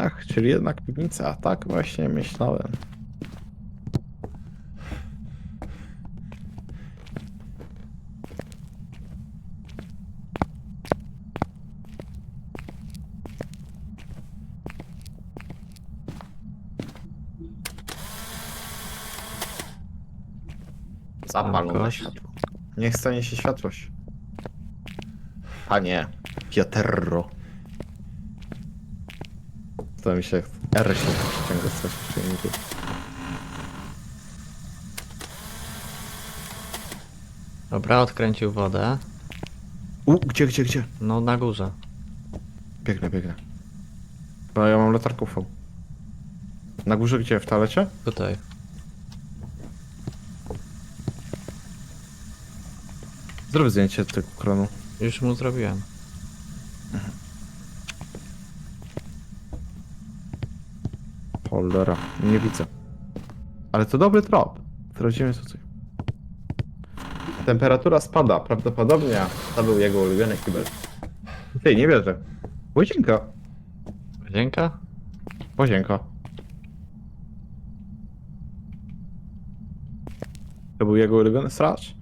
Ach, czyli jednak piwnica, tak właśnie myślałem. Zapalone Jakoś. światło. Niech stanie się światłość. Panie Pioterro. To mi się R się ciągle coś w. Dobra, odkręcił wodę. U, gdzie, gdzie, gdzie? No na górze. Biegnę, biegnę. Bo ja mam latarkę UV. Na górze gdzie? W toalecie? Tutaj. Zrób zdjęcie tego kronu. Już mu zrobiłem. Cholera, nie widzę. Ale to dobry trop. Sprawdzimy tutaj. Temperatura spada, prawdopodobnie to był jego ulubiony kibel. Ty, nie wierzę. Łazienka. Łazienka? Łazienka. To był jego ulubiony stracz?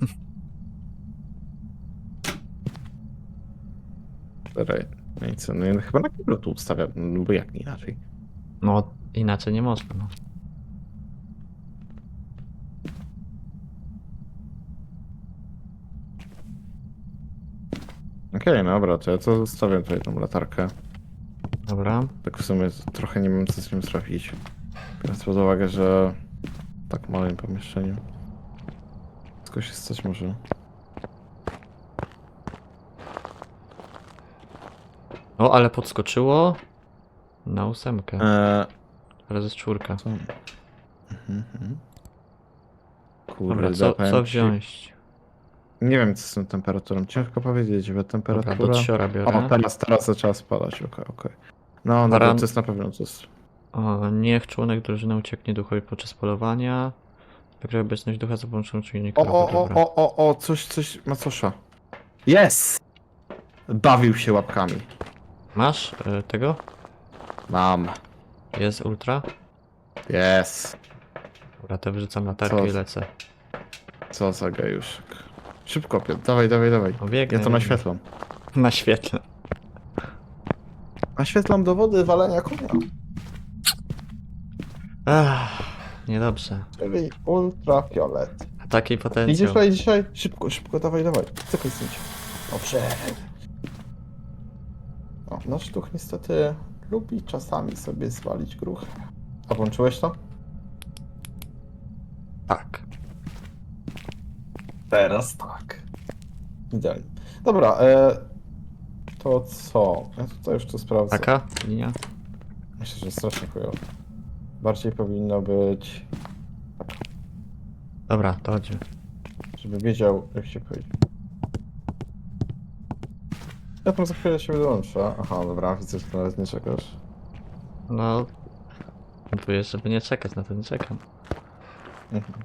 Cztery. No i co, no i chyba na kiblu tu ustawiam, no bo jak inaczej. No inaczej nie można. No. Okej, no dobra, to ja to zostawiam tutaj tą latarkę. Dobra. Tak w sumie trochę nie wiem co z nim zrobić. Biorąc pod uwagę, że w tak małym pomieszczeniu. Wszystko się stać może. O, ale podskoczyło na ósemkę. Eee, Ale ze czwórka. co? Mhm, mhm. Kurde, Dobra, co, powiem co ci- wziąć? Nie wiem co z tą temperaturą, ciężko powiedzieć, bo Dobra, temperatura... do trzora biorę. o, teraz, teraz zaczęła spadać, okej, okej. No, no Baran- to jest na pewno to jest... O, niech członek drużyny ucieknie duchowi podczas polowania. Wykryje obecność ducha za pomocą czujnika. O, o, o, Dobra. o, o, o, coś, coś, macosza. Jest! Bawił się łapkami. Masz y, tego? Mam. Jest ultra? Jest. Dobra, to wyrzucam latarkę Co? i lecę. Co za gejuszek. Szybko, Piotr, dawaj, dawaj, dawaj. O, biegnę, Ja to biegnę. naświetlam. Na świetle. Naświetlam dowody walenia konia. Ach, niedobrze. Czyli ultrafiolet. A taki Idziesz potencjał. tutaj dzisiaj? Szybko, szybko, dawaj, dawaj. Cykaj zdjęcie. Dobrze. O, nasz duch niestety lubi czasami sobie zwalić gruchę. A włączyłeś to? Tak. Teraz tak. Idealnie. Dobra, e, to co? Ja tutaj już to sprawdzę. Taka linia? Myślę, że strasznie chujowo. Bardziej powinno być, Dobra, to chodźmy. żeby wiedział, jak się powiedzieć. Ja tam za chwilę się wyłączę. Aha, dobra, widzę, że nawet nie czekasz. No. Mówisz, żeby nie czekać, na to nie czekam. Mhm.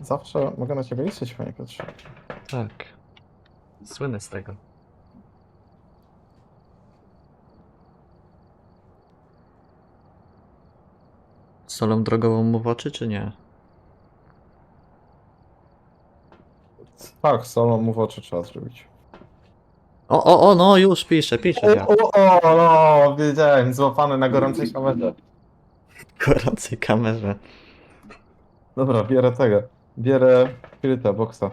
Zawsze mogę na ciebie liczyć, panie Piotrze. Tak. Słynę z tego. Solą drogową mu w oczy, czy nie? Tak, solo mu w oczy trzeba zrobić. O, o, o, no już piszę ja. O, o, no, wiedziałem, złapany na gorącej kamerze. Gorącej kamerze. Dobra, bierę tego. Bierę spiryta, boksa.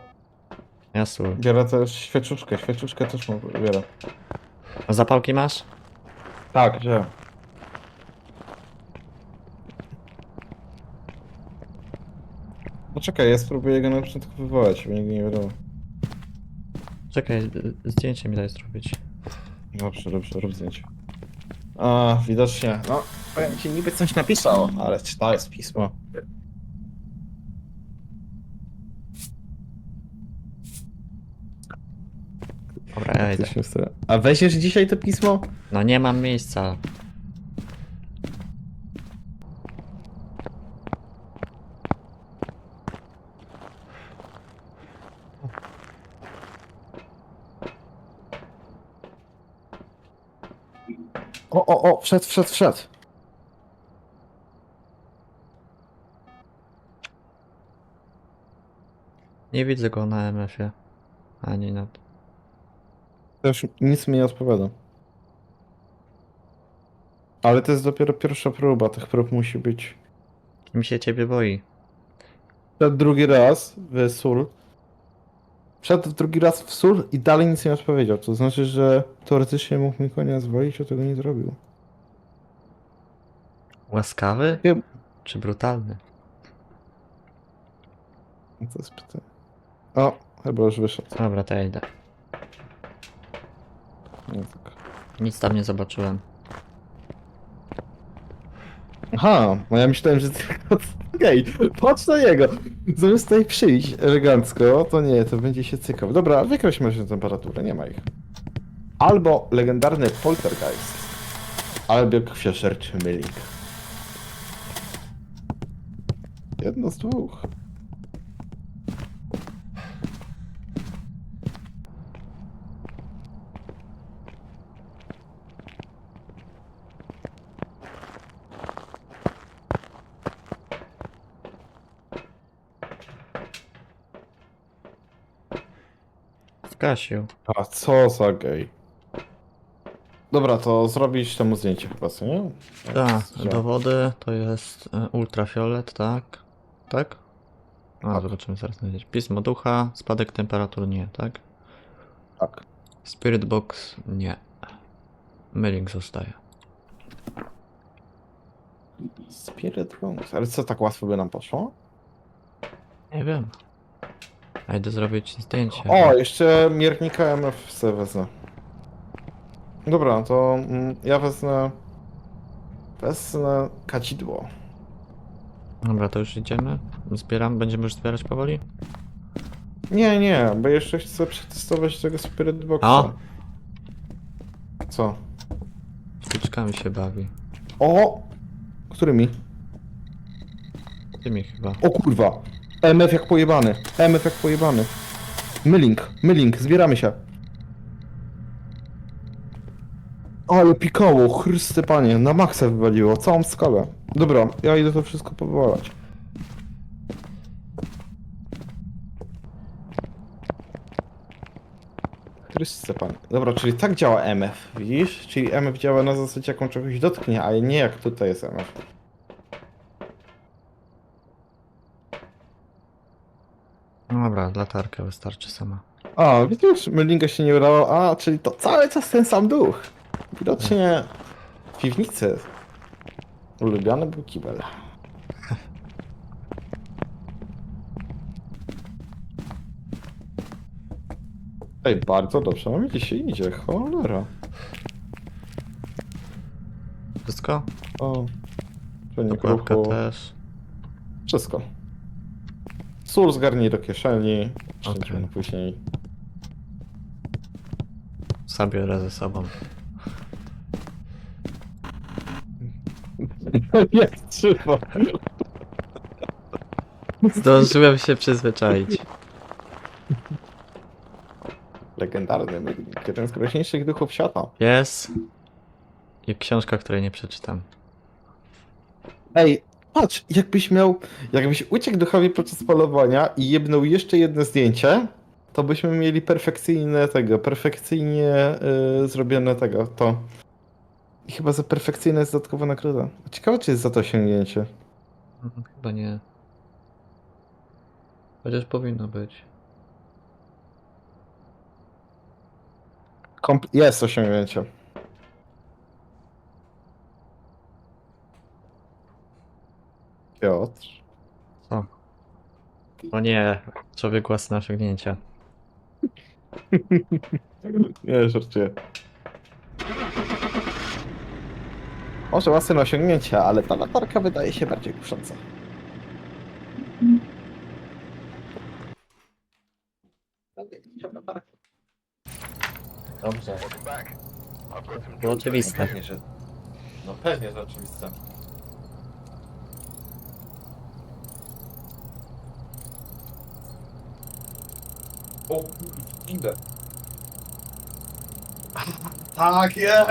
Jasło. Biorę też świeczuszkę, świeczuszkę też mu biorę. A zapałki masz? Tak, gdzie? Poczekaj, ja spróbuję go na początku wywołać, bo nigdy nie wiadomo. Czekaj, zdjęcie mi daj zrobić. Dobrze, dobrze, rób zdjęcie. A, widocznie, no, powiem ci, niby coś napisał, ale czy to jest pismo? Dobra, ja idę. A weźmiesz dzisiaj to pismo? No nie mam miejsca. O, o, o, wszedł, wszedł, wszedł. Nie widzę go na MF-ie. Ani na... Też nic mi nie odpowiada. Ale to jest dopiero pierwsza próba, tych prób musi być. Mi się ciebie boi. Wszedł drugi raz w sól. Wszedł drugi raz w sól i dalej nic nie odpowiedział. To znaczy, że teoretycznie mógł mi konia zwolić, a tego nie zrobił. Łaskawy? Nie. Czy brutalny? No To jest pytanie. O, chyba już wyszedł. Dobra, to ja idę. Nie, tak. Nic tam nie zobaczyłem. Aha, no ja myślałem, że ty... Okej, patrz na niego. Zamiast tutaj przyjść elegancko, to nie, to będzie się cykał. Dobra, wykreślmy się temperaturę, nie ma ich. Albo legendarny poltergeist, albo krwiożerczy mylik. Jedno z dwóch. Zgasił. A co za gej. Dobra, to zrobić temu zdjęcie chyba, co nie? Tak, dowody to jest e, ultrafiolet, tak? Tak? A, Tak. zobaczymy zaraz znaleźć. Pismo ducha, spadek temperatur nie, tak? Tak. Spirit box nie. Mailing zostaje. Spirit Rooms. Ale co, tak łatwo by nam poszło? Nie wiem. A idę zrobić zdjęcie. O, jeszcze miernika MF sobie wezmę. Dobra, to mm, ja wezmę... Wezmę kadzidło. Dobra, to już idziemy. Zbieram, będziemy już zbierać powoli? Nie, nie, bo jeszcze chcę przetestować tego Spirit Boxa. O! Co? Sztuczkami się bawi. O! Którymi? Tymi chyba. O kurwa! MF jak pojebany. MF jak pojebany. Mylink, mylink, zbieramy się. Ale pikało, chryste panie, na maksa wywaliło, całą skalę. Dobra, ja idę to wszystko powalać. Chryste panie. Dobra, czyli tak działa MF, widzisz? Czyli MF działa na zasadzie jaką czegoś dotknie, a nie jak tutaj jest MF. No dobra, latarka wystarczy sama. A, widzisz, Mylinga się nie udało. A, czyli to cały czas ten sam duch. Widocznie w piwnicy ulubiony był kibel. Ej, bardzo dobrze, no mi dzisiaj idzie, cholera. Wszystko? O, czujnik Dokładka ruchu, też. wszystko. Sól zgarnij do kieszeni, Okej. okay. później. Zabiorę ze sobą. Jak trzeba. Zdążyłem się przyzwyczaić. Legendarny jeden z groźniejszych duchów świata. Jest. I książka, której nie przeczytam. Ej, patrz, jakbyś miał, jakbyś uciekł duchowi podczas polowania i jebnął jeszcze jedno zdjęcie, to byśmy mieli perfekcyjne tego, perfekcyjnie y, zrobione tego, to. I chyba za perfekcyjne jest dodatkowa nagroda. Ciekawe, czy jest za to osiągnięcie. Mhm, Chyba nie. Chociaż powinno być. Kompl- jest osiągnięcie. Piotr. Co? O nie, człowiek własne osiągnięcia. Nie, żartuję. Może łasy na osiągnięcia, ale ta latarka wydaje się bardziej kusząca. Dobrze. Było oczywiste. Pewnie, że... No pewnie, że oczywiste. O, idę. Tak jest!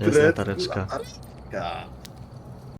jest latareczka. latareczka.